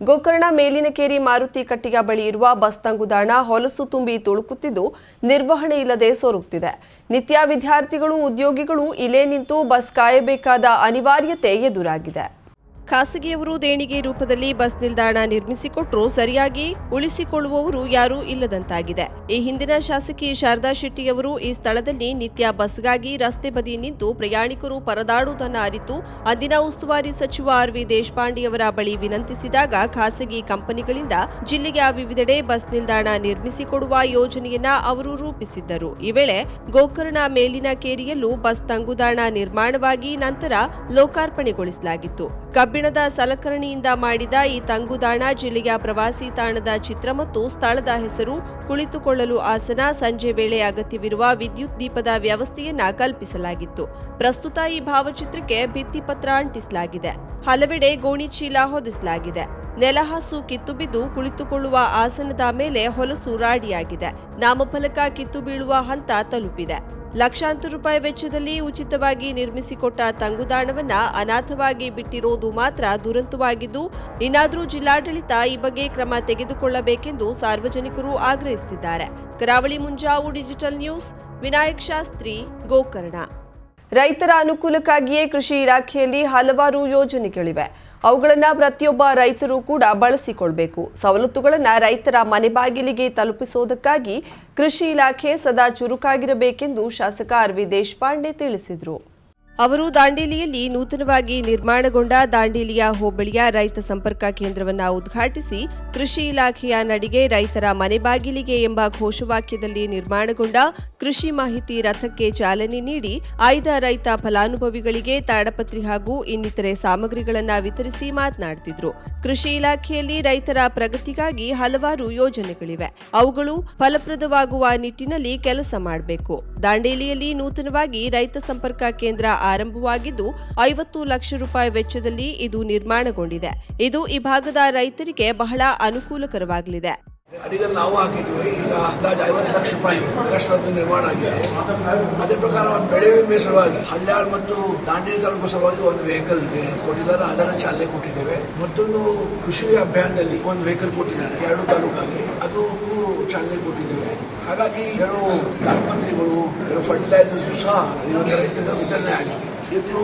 ಗೋಕರ್ಣ ಮೇಲಿನಕೇರಿ ಮಾರುತಿ ಕಟ್ಟಿಗೆ ಬಳಿ ಇರುವ ಬಸ್ ತಂಗುದಾಣ ಹೊಲಸು ತುಂಬಿ ತುಳುಕುತ್ತಿದ್ದು ನಿರ್ವಹಣೆ ಇಲ್ಲದೆ ಸೊರಗುತ್ತಿದೆ ನಿತ್ಯ ವಿದ್ಯಾರ್ಥಿಗಳು, ಉದ್ಯೋಗಿಗಳು ಇಲ್ಲೇ ನಿಂತು ಬಸ್ ಕಾಯಬೇಕಾದ ಅನಿವಾರ್ಯತೆ ಎದುರಾಗಿದೆ. ಖಾಸಗಿಯವರು ದೇಣಿಗೆ ರೂಪದಲ್ಲಿ ಬಸ್ ನಿಲ್ದಾಣ ನಿರ್ಮಿಸಿಕೊಟ್ರೂ ಸರಿಯಾಗಿ ಉಳಿಸಿಕೊಳ್ಳುವವರು ಯಾರೂ ಇಲ್ಲದಂತಾಗಿದೆ. ಈ ಹಿಂದಿನ ಶಾಸಕಿ ಶಾರದಾ ಶೆಟ್ಟಿಯವರು ಈ ಸ್ಥಳದಲ್ಲಿ ನಿತ್ಯ ಬಸ್ಗಾಗಿ ರಸ್ತೆ ಬದಿ ನಿಂತು ಪ್ರಯಾಣಿಕರು ಪರದಾಡುವುದನ್ನು ಅರಿತು ಅಂದಿನ ಉಸ್ತುವಾರಿ ಸಚಿವ ಆರ್ ವಿ ದೇಶಪಾಂಡೆಯವರ ಬಳಿ ವಿನಂತಿಸಿದಾಗ ಖಾಸಗಿ ಕಂಪನಿಗಳಿಂದ ಜಿಲ್ಲೆಯ ವಿವಿಧೆಡೆ ಬಸ್ ನಿಲ್ದಾಣ ನಿರ್ಮಿಸಿಕೊಡುವ ಯೋಜನೆಯನ್ನ ಅವರು ರೂಪಿಸಿದ್ದರು. ಈ ವೇಳೆ ಗೋಕರ್ಣ ಮೇಲಿನ ಕೇರಿಯಲ್ಲೂ ಬಸ್ ತಂಗುದಾಣ ನಿರ್ಮಾಣವಾಗಿ ನಂತರ ಲೋಕಾರ್ಪಣೆಗೊಳಿಸಲಾಗಿತ್ತು. ಕಬ್ಬಿಣದ ಸಲಕರಣೆಯಿಂದ ಮಾಡಿದ ಈ ತಂಗುದಾಣ ಜಿಲ್ಲೆಯ ಪ್ರವಾಸಿ ತಾಣದ ಚಿತ್ರ ಮತ್ತು ಸ್ಥಳದ ಹೆಸರು ಕುಳಿತುಕೊಳ್ಳಲು ಆಸನ ಸಂಜೆ ವೇಳೆ ಅಗತ್ಯವಿರುವ ವಿದ್ಯುತ್ ದೀಪದ ವ್ಯವಸ್ಥೆಯನ್ನ ಕಲ್ಪಿಸಲಾಗಿತ್ತು. ಪ್ರಸ್ತುತ ಈ ಭಾವಚಿತ್ರಕ್ಕೆ ಭಿತ್ತಿಪತ್ರ ಅಂಟಿಸಲಾಗಿದೆ. ಹಲವೆಡೆ ಗೋಣಿಚೀಲ ಹೊದಿಸಲಾಗಿದೆ. ನೆಲಹಾಸು ಕಿತ್ತು ಬಿದ್ದು ಕುಳಿತುಕೊಳ್ಳುವ ಆಸನದ ಮೇಲೆ ಹೊಲಸು ರಾಡಿಯಾಗಿದೆ. ನಾಮಫಲಕ ಕಿತ್ತು ಬೀಳುವ ಹಂತ ತಲುಪಿದೆ. ಲಕ್ಷಾಂತರ ರೂಪಾಯಿ ವೆಚ್ಚದಲ್ಲಿ ಉಚಿತವಾಗಿ ನಿರ್ಮಿಸಿಕೊಟ್ಟ ತಂಗುದಾಣವನ್ನ ಅನಾಥವಾಗಿ ಬಿಟ್ಟಿರೋದು ಮಾತ್ರ ದುರಂತವಾಗಿದ್ದು, ಇನ್ನಾದರೂ ಜಿಲ್ಲಾಡಳಿತ ಈ ಬಗ್ಗೆ ಕ್ರಮ ತೆಗೆದುಕೊಳ್ಳಬೇಕೆಂದು ಸಾರ್ವಜನಿಕರು ಆಗ್ರಹಿಸುತ್ತಿದ್ದಾರೆ. Karavali Munjavu digital news, Vinayak Shastri, Gokarna. ರೈತರ ಅನುಕೂಲಕ್ಕಾಗಿಯೇ ಕೃಷಿ ಇಲಾಖೆಯಲ್ಲಿ ಹಲವಾರು ಯೋಜನೆಗಳಿವೆ ಅವುಗಳನ್ನು ಪ್ರತಿಯೊಬ್ಬ ರೈತರು ಕೂಡ ಬಳಸಿಕೊಳ್ಬೇಕು. ಸವಲತ್ತುಗಳನ್ನು ರೈತರ ಮನೆ ಬಾಗಿಲಿಗೆ ತಲುಪಿಸುವುದಕ್ಕಾಗಿ ಕೃಷಿ ಇಲಾಖೆ ಸದಾ ಚುರುಕಾಗಿರಬೇಕೆಂದು ಶಾಸಕ ಆರ್ ವಿ ದೇಶಪಾಂಡೆ ತಿಳಿಸಿದರು. ಅವರು ದಾಂಡೇಲಿಯಲ್ಲಿ ನೂತನವಾಗಿ ನಿರ್ಮಾಣಗೊಂಡ ದಾಂಡೇಲಿಯ ಹೋಬಳಿಯ ರೈತ ಸಂಪರ್ಕ ಕೇಂದ್ರವನ್ನು ಉದ್ಘಾಟಿಸಿ ಕೃಷಿ ಇಲಾಖೆಯ ನಡಿಗೆ ರೈತರ ಮನೆ ಬಾಗಿಲಿಗೆ ಎಂಬ ಘೋಷವಾಕ್ಯದಲ್ಲಿ ನಿರ್ಮಾಣಗೊಂಡ ಕೃಷಿ ಮಾಹಿತಿ ರಥಕ್ಕೆ ಚಾಲನೆ ನೀಡಿ ಆಯ್ದ ರೈತ ಫಲಾನುಭವಿಗಳಿಗೆ ತಾಡಪತ್ರಿ ಹಾಗೂ ಇನ್ನಿತರೆ ಸಾಮಗ್ರಿಗಳನ್ನು ವಿತರಿಸಿ ಮಾತನಾಡುತ್ತಿದ್ದರು ಕೃಷಿ ಇಲಾಖೆಯಲ್ಲಿ ರೈತರ ಪ್ರಗತಿಗಾಗಿ ಹಲವಾರು ಯೋಜನೆಗಳಿವೆ. ಅವುಗಳು ಫಲಪ್ರದವಾಗುವ ನಿಟ್ಟಿನಲ್ಲಿ ಕೆಲಸ ಮಾಡಬೇಕು. ದಾಂಡೇಲಿಯಲ್ಲಿ ನೂತನವಾಗಿ ರೈತ ಸಂಪರ್ಕ ಕೇಂದ್ರ ಆರಂಭವಾಗಿದ್ದು, ಐವತ್ತು ಲಕ್ಷ ರೂಪಾಯಿ ವೆಚ್ಚದಲ್ಲಿ ಇದು ನಿರ್ಮಾಣಗೊಂಡಿದೆ. ಇದು ಈ ಭಾಗದ ರೈತರಿಗೆ ಬಹಳ ಅನುಕೂಲಕರವಾಗಲಿದೆ. ಅಡಿಗಲ್ ನಾವು ಹಾಕಿದ್ದೀವಿ. ಈಗ ಅಂದಾಜು ಐವತ್ತು ಲಕ್ಷ ರೂಪಾಯಿ ಕಷ್ಟ ನಿರ್ಮಾಣ ಆಗಿದೆ. ಅದೇ ಪ್ರಕಾರ ಬೆಳೆ ವಿಮೆ ಸಲುವಾಗಿ ಹಳ್ಳಾಳ್ ಮತ್ತು ದಾಂಡೇಲಿ ತಾಲೂಕು ಸಲುವಾಗಿ ಒಂದು ವೆಹಿಕಲ್ ಕೊಟ್ಟಿದ್ದಾರೆ ಅದರ ಚಾಲನೆ ಕೊಟ್ಟಿದ್ದೇವೆ. ಮತ್ತೊಂದು ಕೃಷಿ ಅಭಿಯಾನದಲ್ಲಿ ಒಂದು ವೆಹಿಕಲ್ ಕೊಟ್ಟಿದ್ದಾರೆ, ಎರಡು ತಾಲೂಕಾಗಿ ಅದಕ್ಕೂ ಚಾಲನೆ ಕೊಟ್ಟಿದ್ದೇವೆ. ಹಾಗಾಗಿ ಕೆಲವು ತಾಡ್ಪತ್ರಿಗಳು ಕೆಲವು ಫರ್ಟಿಲೈಸರ್ಸ್ ಸಹ ರೈತರ ವಿತರಣೆ ಆಗಿದೆ. ಇದು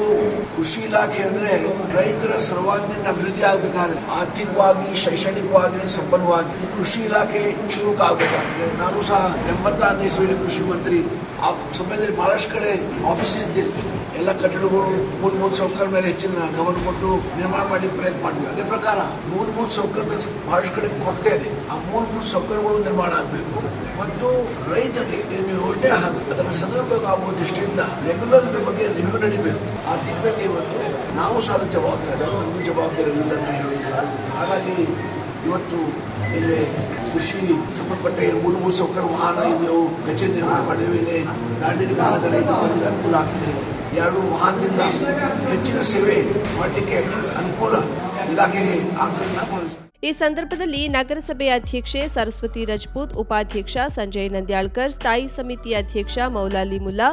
ಕೃಷಿ ಇಲಾಖೆ ಅಂದ್ರೆ ರೈತರ ಸರ್ವಾಂಗೀಣ ಅಭಿವೃದ್ಧಿ ಆಗಬೇಕಾದ್ರೆ ಆರ್ಥಿಕವಾಗಿ, ಶೈಕ್ಷಣಿಕವಾಗಿ ಸಂಪನ್ನವಾಗಿ ಕೃಷಿ ಇಲಾಖೆ ಚುರುಕಾಗಬೇಕಾಗಿದೆ ನಾನು ಸಹ ಎಂಬತ್ತಾರನೇ ಇಸ್ವಿಯಲ್ಲಿ ಕೃಷಿ ಮಂತ್ರಿ. ಆ ಸಮಯದಲ್ಲಿ ಬಹಳಷ್ಟು ಕಡೆ ಆಫೀಸ್ ಇದ್ದಿತ್ತು ಎಲ್ಲ ಕಟ್ಟಡಗಳು ಮೂಲಭೂತ ಸೌಕರ್ಯ ಮೇಲೆ ಹೆಚ್ಚಿನ ಗಮನ ಕೊಟ್ಟು ನಿರ್ಮಾಣ ಮಾಡಿ ಪ್ರಯತ್ನ ಮಾಡಿದ್ವಿ. ಅದೇ ಪ್ರಕಾರ ಮೂಲಭೂತ ಸೌಕರ್ಯದ ಬಹಳಷ್ಟು ಕಡೆ ಕೊರತೆ ಇದೆ. ಆ ಮೂಲಭೂತ ಸೌಕರ್ಯಗಳು ನಿರ್ಮಾಣ ಆಗಬೇಕು. ಮತ್ತು ರೈತರಿಗೆ ನೀವು ಯೋಜನೆ ಅದರ ಸದುಪಯೋಗ ಆಗುವ ದೃಷ್ಟಿಯಿಂದ ರೆಗ್ಯುಲರ್ ಬಗ್ಗೆ ರಿವ್ಯೂ ನಡಿಬೇಕು. ಆ ದಿಕ್ಕಿನಲ್ಲಿ ಇವತ್ತು ನಾವು ಸಹ ಜವಾಬ್ದಾರಿ ನಮಗೂ ಜವಾಬ್ದಾರಿ ಅಂತ ಹಾಗಾಗಿ ಇವತ್ತು ಇಲ್ಲಿ ಕೃಷಿ ಸಂಬಂಧಪಟ್ಟ ಮೂರು ಮೂಲಭೂತ ಸೌಕರ್ಯ ವಾಹನ ಇದೆಯೋ ಕಚೇರಿ ನಿರ್ಮಾಣ ಮಾಡಿದ ಇಲ್ಲಿ ದಾಂಡೇಲಿ ಭಾಗದ ರೈತ ಅನುಕೂಲ ಆಗ್ತದೆ ಎರಡು ವಾಹನದಿಂದ ಹೆಚ್ಚಿನ ಸೇವೆ ಮಾಡಲಿಕ್ಕೆ ಅನುಕೂಲ ಇಲಾಖೆಗೆ ಆಗ್ತದೆ. ಈ ಸಂದರ್ಭದಲ್ಲಿ ನಗರಸಭೆ ಅಧ್ಯಕ್ಷೆ ಸರಸ್ವತಿ ರಜಪೂತ್, ಉಪಾಧ್ಯಕ್ಷ ಸಂಜಯ್ ನಂದ್ಯಾಳ್ಕರ್, ಸ್ಥಾಯಿ ಸಮಿತಿ ಅಧ್ಯಕ್ಷ ಮೌಲಾಲಿ ಮುಲ್ಲಾ,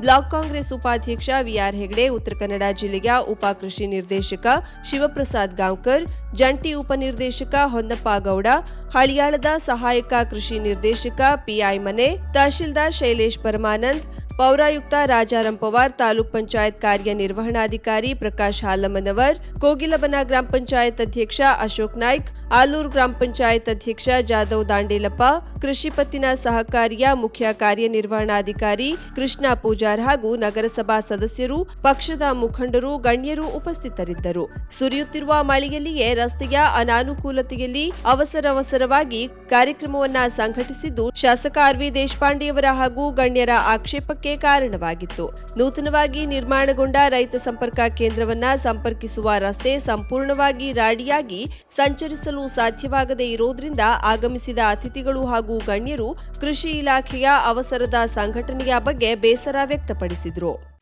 ಬ್ಲಾಕ್ ಕಾಂಗ್ರೆಸ್ ಉಪಾಧ್ಯಕ್ಷ ವಿಆರ್ ಹೆಗಡೆ, ಉತ್ತರ ಕನ್ನಡ ಜಿಲ್ಲೆಯ ಉಪ ಕೃಷಿ ನಿರ್ದೇಶಕ ಶಿವಪ್ರಸಾದ್ ಗಾಂವ್ಕರ್, ಜಂಟಿ ಉಪನಿರ್ದೇಶಕ ಹೊನ್ನಪ್ಪ ಗೌಡ, ಹಳಿಯಾಳದ ಸಹಾಯಕ ಕೃಷಿ ನಿರ್ದೇಶಕ ಪಿಐ ಮನೆ, ತಹಶೀಲ್ದಾರ್ ಶೈಲೇಶ್ ಪರಮಾನಂದ್ ಪೌರಾಯುಕ್ತ ರಾಜಾರಾಮ್ ಪವಾರ್ ತಾಲೂಕ್ ಪಂಚಾಯತ್ ಕಾರ್ಯನಿರ್ವಹಣಾಧಿಕಾರಿ ಪ್ರಕಾಶ್ ಹಾಲಮ್ಮನವರ್ ಕೋಗಿಲಬನ ಗ್ರಾಮ ಪಂಚಾಯತ್ ಅಧ್ಯಕ್ಷ ಅಶೋಕ್ ನಾಯ್ಕ್ ಆಲೂರು ಗ್ರಾಮ ಪಂಚಾಯತ್ ಅಧ್ಯಕ್ಷ ಜಾದವ್ ದಾಂಡೇಲಪ್ಪ ಕೃಷಿ ಪತ್ತಿನ ಸಹಕಾರಿಯ ಮುಖ್ಯ ಕಾರ್ಯನಿರ್ವಹಣಾಧಿಕಾರಿ ಕೃಷ್ಣ ಪೂಜಾರ್ ಹಾಗೂ ನಗರಸಭಾ ಸದಸ್ಯರು, ಪಕ್ಷದ ಮುಖಂಡರು, ಗಣ್ಯರು ಉಪಸ್ಥಿತರಿದ್ದರು. ಸುರಿಯುತ್ತಿರುವ ಮಳೆಯಲ್ಲಿಯೇ ರಸ್ತೆಯ ಅನಾನುಕೂಲತೆಯಲ್ಲಿ ಅವಸರವಸರವಾಗಿ ಕಾರ್ಯಕ್ರಮವನ್ನ ಸಂಘಟಿಸಿದ್ದು ಶಾಸಕ ಆರ್ ವಿ ದೇಶಪಾಂಡೆಯವರ ಹಾಗೂ ಗಣ್ಯರ ಆಕ್ಷೇಪಕ್ಕೆ ಕಾರಣವಾಗಿತ್ತು. ನೂತನವಾಗಿ ನಿರ್ಮಾಣಗೊಂಡ ರೈತ ಸಂಪರ್ಕ ಕೇಂದ್ರವನ್ನ ಸಂಪರ್ಕಿಸುವ ರಸ್ತೆ ಸಂಪೂರ್ಣವಾಗಿ ರಾಡಿಯಾಗಿ ಸಂಚರಿಸಲು ಸಾಧ್ಯವಾಗದೇ ಇರೋದ್ರಿಂದ ಆಗಮಿಸಿದ ಅತಿಥಿಗಳು ಹಾಗೂ ಗಣ್ಯರು ಕೃಷಿ ಇಲಾಖೆಯ ಅವಸರದ ಸಂಘಟನೆಯ ಬಗ್ಗೆ ಬೇಸರ ವ್ಯಕ್ತಪಡಿಸಿದರು.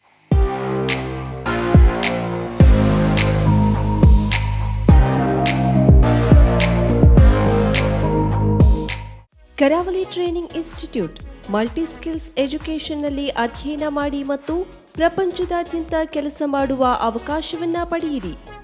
Karavali training institute multi skills ಎಜುಕೇಷನ್ನಲ್ಲಿ ಅಧ್ಯಯನ ಮಾಡಿ ಮತ್ತು ಪ್ರಪಂಚದಾದ್ಯಂತ ಕೆಲಸ ಮಾಡುವ ಅವಕಾಶವನ್ನ ಪಡೆಯಿರಿ.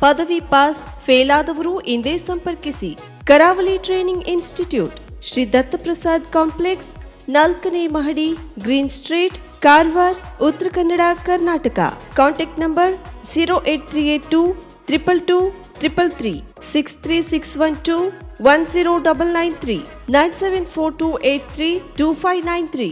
ಪದವಿ ಪಾಸ್ ಫೇಲ್ ಆದವರು ಇಂದೇ ಸಂಪರ್ಕಿಸಿ Karavali training institute Shri Dattaprasad complex ನಾಲ್ಕನೇ ಮಹಡಿ green street Karwar Uttara Kannada Karnataka contact number zero eight three eight two triple two triple three six three six one two one zero double nine three nine seven four two eight three two five nine three